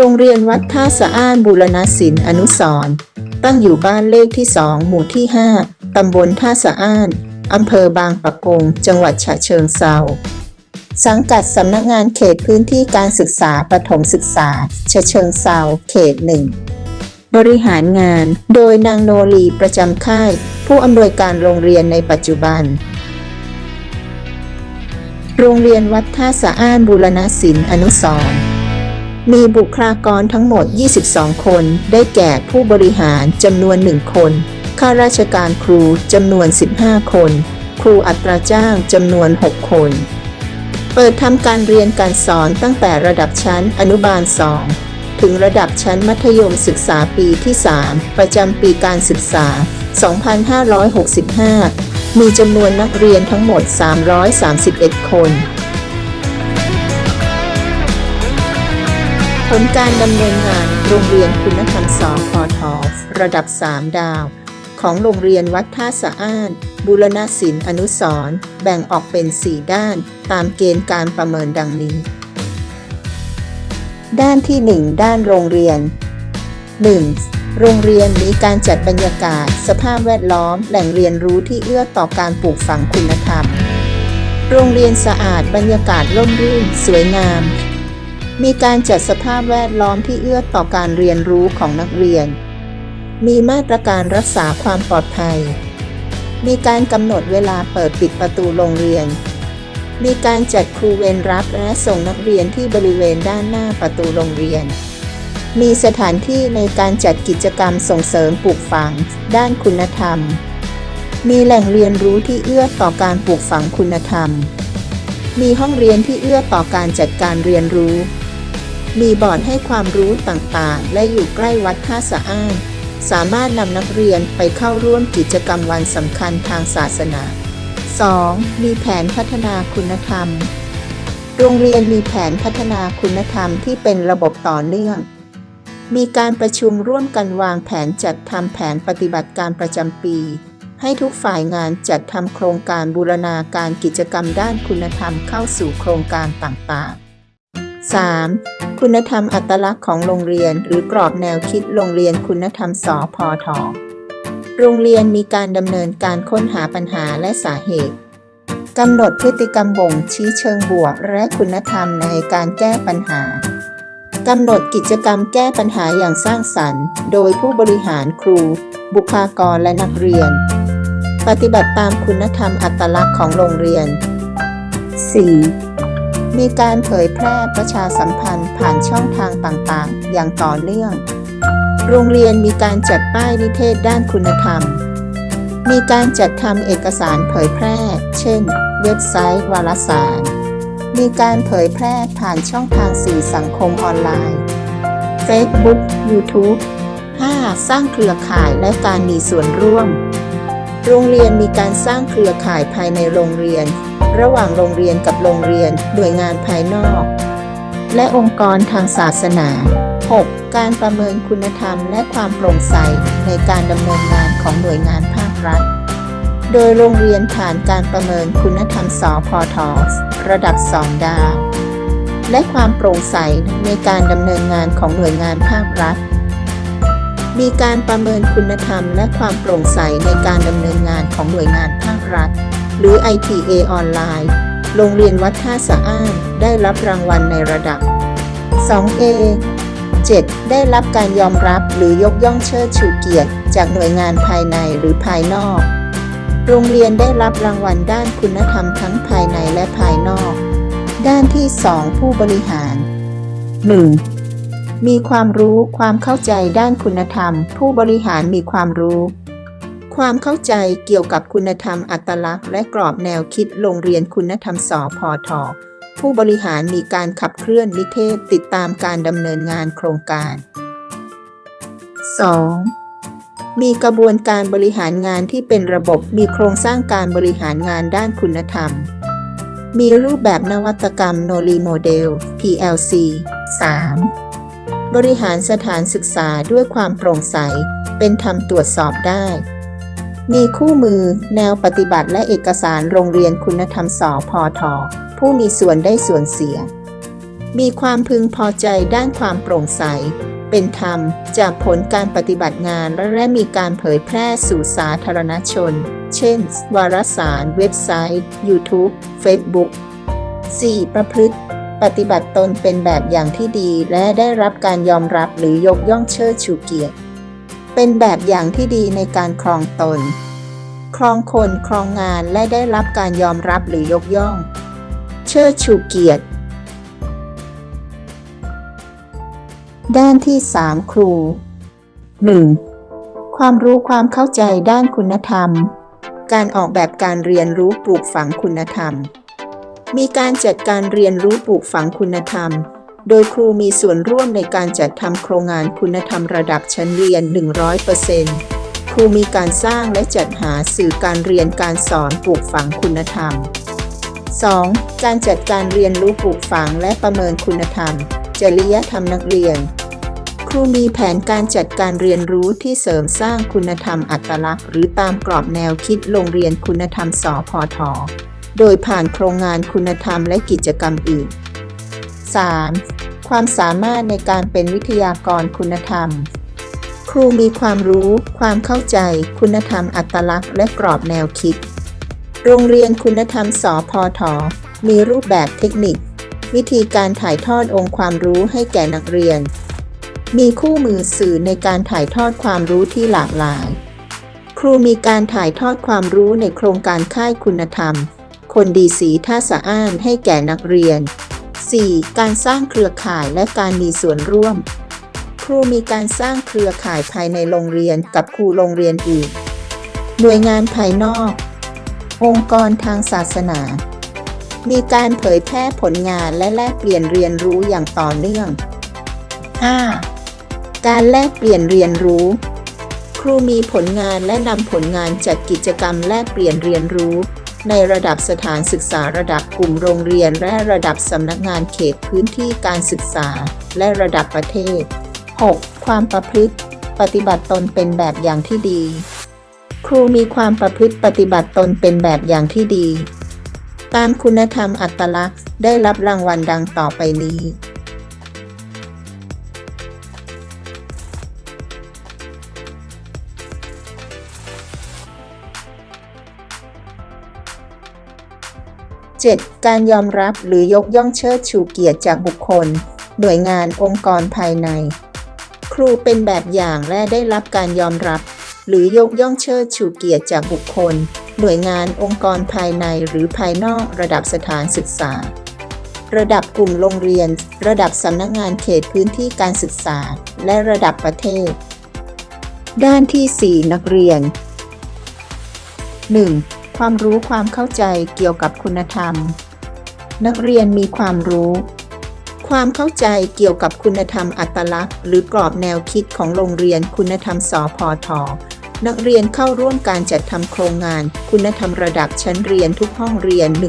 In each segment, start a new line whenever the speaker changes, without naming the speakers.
โรงเรียนวัดท่าสะอ้านบูรณศิลป์อนุสรณ์ตั้งอยู่บ้านเลขที่ 2 หมู่ที่ 5 ตำบลท่าสะอ้าน อำเภอบางปะกง จังหวัดฉะเชิงเซาสังกัดสำนักงานเขตพื้นที่การศึกษาประถมศึกษาฉะเชิงเซาเขตหนึ่ง บริหารงาน โดยนางโนรีประจำค่าย ผู้อำนวยการโรงเรียนในปัจจุบัน โรงเรียนวัดท่าสะอ้านบูรณศิลป์อนุสรณ์ มีบุคลากรทั้งหมด 22 คน ได้แก่ผู้บริหารจำนวน 1 คน ข้าราชการครูจำนวน 15 คน ครูอัตราจ้างจำนวน 6 คน เปิดทำการเรียนการสอนตั้งแต่ระดับชั้นอนุบาล 2 ถึงระดับชั้นมัธยมศึกษาปีที่ 3 ประจำปีการศึกษา 2565 มีจำนวนนักเรียนทั้งหมด 331 คน ผลการดำเนินงานโรงเรียนคุณธรรมสอพอทอระดับ 3 ดาว ของโรงเรียนวัดท่าสะอ้าน บุรณศิลป์อนุสร์แบ่งออกเป็น 4 ด้าน ตามเกณฑ์การประเมินดังนี้ ด้านที่ 1 ด้านโรงเรียน 1. โรงเรียนมีการจัดบรรยากาศ สภาพแวดล้อม แหล่งเรียนรู้ที่เอื้อต่อการปลูกฝังคุณธรรม โรงเรียนสะอาดบรรยากาศร่มรื่น สวยงาม มีการจัดสภาพแวดล้อมที่เอื้อต่อการเรียนรู้ของนักเรียน มีมาตรการรักษาความปลอดภัย มีการกำหนดเวลาเปิดปิดประตูโรงเรียน มีการจัดครูเวรรับและส่งนักเรียนที่บริเวณด้านหน้าประตูโรงเรียน มีสถานที่ในการจัดกิจกรรมส่งเสริมปลูกฝัง ด้านคุณธรรม มีแหล่งเรียนรู้ที่เอื้อต่อการปลูกฝังคุณธรรมมีห้องเรียนที่เอื้อต่อการจัดการเรียนรู้ มีบอร์ดให้ความรู้ต่างๆ และอยู่ใกล้วัดท่าสะอ้าน สามารถนำนักเรียนไปเข้าร่วมกิจกรรมวันสำคัญทางศาสนา 2. มีแผนพัฒนาคุณธรรม โรงเรียนมีแผนพัฒนาคุณธรรมที่เป็นระบบต่อเนื่อง มีการประชุมร่วมกันวางแผนจัดทำแผนปฏิบัติการประจำปี ให้ทุกฝ่ายงานจัดทำโครงการบูรณาการกิจกรรมด้านคุณธรรมเข้าสู่โครงการต่างๆ 3. คุณธรรมอัตลักษณ์ของโรงเรียน หรือกรอบแนวคิดโรงเรียนคุณธรรมสอพอทอโรงเรียนมีการดำเนินการค้นหาปัญหาและสาเหตุกำหนดพฤติกรรมบ่งชี้เชิงบวกและคุณธรรมในการแก้ปัญหากำหนดกิจกรรมแก้ปัญหาอย่างสร้างสรรค์ โดยผู้บริหารครู บุคลากรและนักเรียน ปฏิบัติตามคุณธรรมอัตลักษณ์ของโรงเรียน 4. มีการเผยแพร่ประชาสัมพันธ์ผ่านช่องทางต่างๆ อย่างต่อเนื่อง โรงเรียนมีการจัดป้ายนิเทศด้านคุณธรรม มีการจัดทำเอกสารเผยแพร่ เช่น เว็บไซต์วารสาร มีการเผยแพร่ผ่านช่องทางสื่อสังคมออนไลน์ Facebook YouTube 5. สร้างเครือข่ายและการมีส่วนร่วม โรงเรียนมีการสร้างเครือข่ายภายในโรงเรียน ระหว่างโรงเรียนกับโรงเรียนหน่วยงานภายนอก และองค์กรทางศาสนา 6. การประเมินคุณธรรมและความโปร่งใสในการดำเนินงานของหน่วยงานภาครัฐ โดยโรงเรียนผ่านการประเมินคุณธรรมสอพอทอระดับ 2 ดาว และความโปร่งใสในการดำเนินงานของหน่วยงานภาครัฐ มีการประเมินคุณธรรมและความโปร่งใสในการดำเนินงานของหน่วยงานภาครัฐ หรือ ITA ออนไลน์ โรงเรียนวัดท่าสะอ้านได้รับรางวัลในระดับ 2A 7. ได้รับการยอมรับหรือยกย่องเชิดชูเกียรติจากหน่วยงานภายในหรือภายนอก โรงเรียนได้รับรางวัลด้านคุณธรรมทั้งภายในและภายนอก ด้านที่ 2 ผู้บริหาร 1. มีความรู้ความเข้าใจด้านคุณธรรม ผู้บริหารมีความรู้ ความเข้าใจเกี่ยวกับคุณธรรมอัตลักษณ์ และกรอบแนวคิดโรงเรียนคุณธรรมสอพอทอผู้บริหารมีการขับเคลื่อนนิเทศติดตามการดำเนินงานโครงการ 2. มีกระบวนการบริหารงานที่เป็นระบบมีโครงสร้างการบริหารงานด้านคุณธรรม มีรูปแบบนวัตกรรม n o l i Model PLC 3. บริหารสถานศึกษาด้วยความโปร่งใส เป็นธรรมตรวจสอบได้ มีคู่มือ แนวปฏิบัติและเอกสารโรงเรียนคุณธรรมสอพอทอผู้มีส่วนได้ส่วนเสีย มีความพึงพอใจด้านความโปร่งใส เป็นธรรมจากผลการปฏิบัติงานและมีการเผยแพร่สู่สาธารณชน เช่น วารสาร เว็บไซต์ YouTube Facebook 4. ประพฤติ ปฏิบัติตนเป็นแบบอย่างที่ดีและได้รับการยอมรับหรือยกย่องเชิดชูเกียรติ เป็นแบบอย่างที่ดีในการครองตน ครองคนครองงานและได้รับการยอมรับหรือยกย่อง เชิดชูเกียรติ ด้านที่ 3 ครู 1. ความรู้ความเข้าใจด้านคุณธรรม การออกแบบการเรียนรู้ปลูกฝังคุณธรรม มีการจัดการเรียนรู้ปลูกฝังคุณธรรม โดยครูมีส่วนร่วมในการจัดทำโครงงานคุณธรรมระดับชั้นเรียน 100%ครูมีการสร้างและจัดหาสื่อการเรียนการสอนปลูกฝังคุณธรรม 2. การจัดการเรียนรู้ปลูกฝังและประเมินคุณธรรม จริยธรรมนักเรียน ครูมีแผนการจัดการเรียนรู้ที่เสริมสร้างคุณธรรมอัตลักษณ์ หรือตามกรอบแนวคิดโรงเรียนคุณธรรมสอพอทอโดยผ่านโครงงานคุณธรรมและกิจกรรมอื่น 3. ความสามารถในการเป็นวิทยากรคุณธรรม ครูมีความรู้ ความเข้าใจ คุณธรรมอัตลักษณ์ และกรอบแนวคิด โรงเรียนคุณธรรมสอพอทอมีรูปแบบเทคนิค วิธีการถ่ายทอดองค์ความรู้ให้แก่นักเรียน มีคู่มือสื่อในการถ่ายทอดความรู้ที่หลากหลาย ครูมีการถ่ายทอดความรู้ในโครงการค่ายคุณธรรม คนดีสีท่าสะอ้านให้แก่นักเรียน 4. การสร้างเครือข่ายและการมีส่วนร่วม ครูมีการสร้างเครือข่ายภายในโรงเรียนกับครูโรงเรียนอื่น หน่วยงานภายนอก องค์กรทางศาสนา มีการเผยแพร่ผลงานและแลกเปลี่ยนเรียนรู้อย่างต่อเนื่อง 5. การแลกเปลี่ยนเรียนรู้ ครูมีผลงานและนำผลงานจัดกิจกรรมแลกเปลี่ยนเรียนรู้ ในระดับสถานศึกษาระดับกลุ่มโรงเรียน และระดับสำนักงานเขตพื้นที่การศึกษา และระดับประเทศ 6. ความประพฤติ ปฏิบัติตนเป็นแบบอย่างที่ดี ครูมีความประพฤติปฏิบัติตนเป็นแบบอย่างที่ดี ตามคุณธรรมอัตลักษณ์ได้รับรางวัลดังต่อไปนี้ 7. การยอมรับหรือยกย่องเชิดชูเกียรติจากบุคคล หน่วยงานองค์กรภายใน ครูเป็นแบบอย่างและได้รับการยอมรับ หรือยกย่องเชิดชูเกียรติจากบุคคล หน่วยงานองค์กรภายในหรือภายนอกระดับสถานศึกษา ระดับกลุ่มโรงเรียน ระดับสำนักงานเขตพื้นที่การศึกษา และระดับประเทศ ด้านที่ 4 นักเรียน 1. ความรู้ความเข้าใจเกี่ยวกับคุณธรรม นักเรียนมีความรู้ ความเข้าใจเกี่ยวกับคุณธรรมอัตลักษณ์ หรือกรอบแนวคิดของโรงเรียนคุณธรรมสอพอทอนักเรียนเข้าร่วมการจัดทำโครงงาน คุณธรรมระดับชั้นเรียนทุกห้องเรียน 100%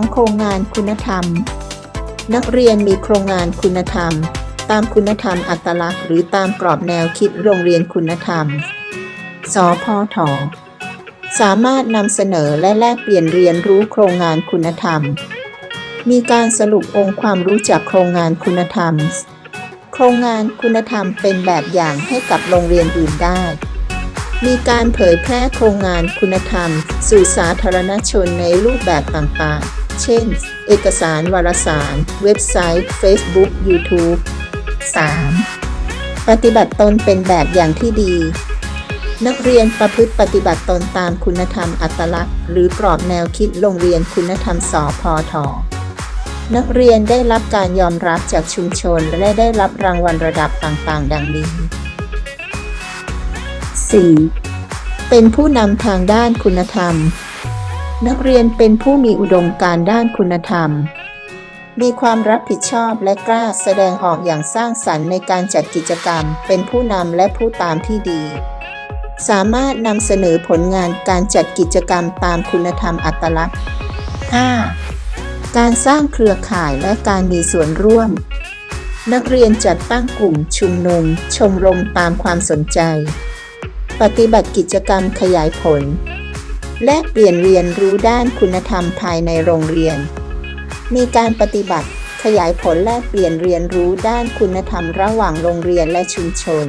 2. โครงงานคุณธรรม นักเรียนมีโครงงานคุณธรรม ตามคุณธรรมอัตลักษณ์ หรือตามกรอบแนวคิดโรงเรียนคุณธรรม สพทสามารถนำเสนอและแลกเปลี่ยนเรียนรู้โครงงานคุณธรรม มีการสรุปองค์ความรู้จากโครงงานคุณธรรม โครงงานคุณธรรมเป็นแบบอย่างให้กับโรงเรียนอื่นได้ มีการเผยแพร่โครงงานคุณธรรม สู่สาธารณชนในรูปแบบต่างๆ เช่น เอกสารวารสาร เว็บไซต์ Facebook YouTube 3. ปฏิบัติตนเป็นแบบอย่างที่ดี นักเรียนประพฤติปฏิบัติตนตามคุณธรรมอัตลักษณ์ หรือกรอบแนวคิดโรงเรียนคุณธรรมสอพอทอนักเรียนได้รับการยอมรับจากชุมชน และได้รับรางวัลระดับต่างๆ ดังนี้ 4. เป็นผู้นำทางด้านคุณธรรม นักเรียนเป็นผู้มีอุดมการณ์ด้านคุณธรรม มีความรับผิดชอบและกล้าแสดงออกอย่างสร้างสรรค์ในการจัดกิจกรรม เป็นผู้นำและผู้ตามที่ดี สามารถนำเสนอผลงานการจัดกิจกรรมตามคุณธรรมอัตลักษณ์ 5. การสร้างเครือข่ายและการมีส่วนร่วม นักเรียนจัดตั้งกลุ่มชุมนุม ชมรมตามความสนใจ ปฏิบัติกิจกรรมขยายผล และเปลี่ยนเรียนรู้ด้านคุณธรรมภายในโรงเรียน มีการปฏิบัติขยายผลแลกเปลี่ยนเรียนรู้ด้านคุณธรรมระหว่างโรงเรียนและชุมชน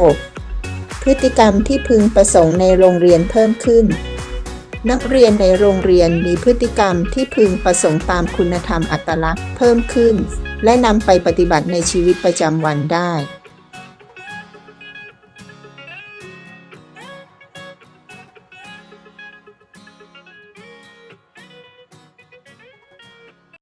6. พฤติกรรมที่พึงประสงค์ในโรงเรียนเพิ่มขึ้น นักเรียนในโรงเรียนมีพฤติกรรมที่พึงประสงค์ตามคุณธรรมอัตลักษณ์เพิ่มขึ้น และนำไปปฏิบัติในชีวิตประจำวันได้